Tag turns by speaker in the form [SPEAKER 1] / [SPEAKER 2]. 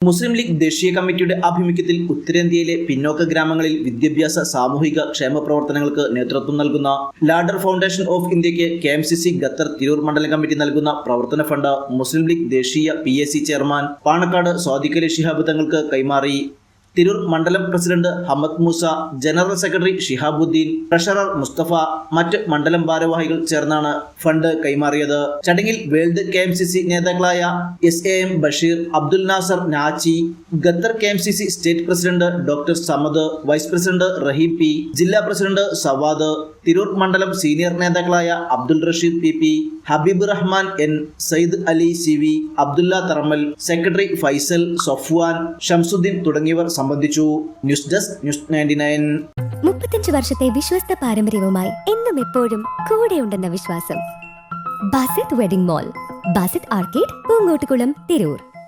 [SPEAKER 1] മുസ്ലിം ലീഗ് ദേശീയ കമ്മിറ്റിയുടെ ആഭിമുഖ്യത്തിൽ ഉത്തരേന്ത്യയിലെ പിന്നോക്ക ഗ്രാമങ്ങളിൽ വിദ്യാഭ്യാസ സാമൂഹിക ക്ഷേമ പ്രവർത്തനങ്ങൾക്ക് നേതൃത്വം നൽകുന്ന ലാഡർ ഫൗണ്ടേഷൻ ഓഫ് ഇന്ത്യയ്ക്ക് K M C C Qatar Tirur മണ്ഡലം കമ്മിറ്റി നൽകുന്ന പ്രവർത്തന ഫണ്ട് മുസ്ലിം ലീഗ് ദേശീയ പി ചെയർമാൻ പാണക്കാട് സ്വാദിഖലി ശിഹാബ് തങ്ങൾക്ക് കൈമാറി. തിരൂർ മണ്ഡലം president Hammad Moosa general secretary Shihabuddin treasurer Mustafa മറ്റ് മണ്ഡലം ഭാരവാഹികൾ ചേർന്നാണ് ഫണ്ട് കൈമാറിയത്. ചടങ്ങിൽ വേൾഡ് കെ നേതാക്കളായ S A M Basheer Abdul Nasser Nachi Qatar K state president doctor Samad vice president Rahim P ജില്ലാ പ്രസിഡന്റ് സവാദ് തിരൂർ മണ്ഡലം സീനിയർ നേതാക്കളായ Abdul Rasheed P Habeeb Rahman N Sayyid Ali C V Abdullah Tharamal secretary Faisal Sofwan Shamsuddin തുടങ്ങിയവർ സംബന്ധിച്ചു. News desk news ninety nine.
[SPEAKER 2] മുപ്പത്തഞ്ച് വർഷത്തെ വിശ്വസ്ത പാരമ്പര്യവുമായി എന്നും എപ്പോഴും കൂടെയുണ്ടെന്ന വിശ്വാസം. Basith wedding mall Basith arcade Poongottukulam Tirur.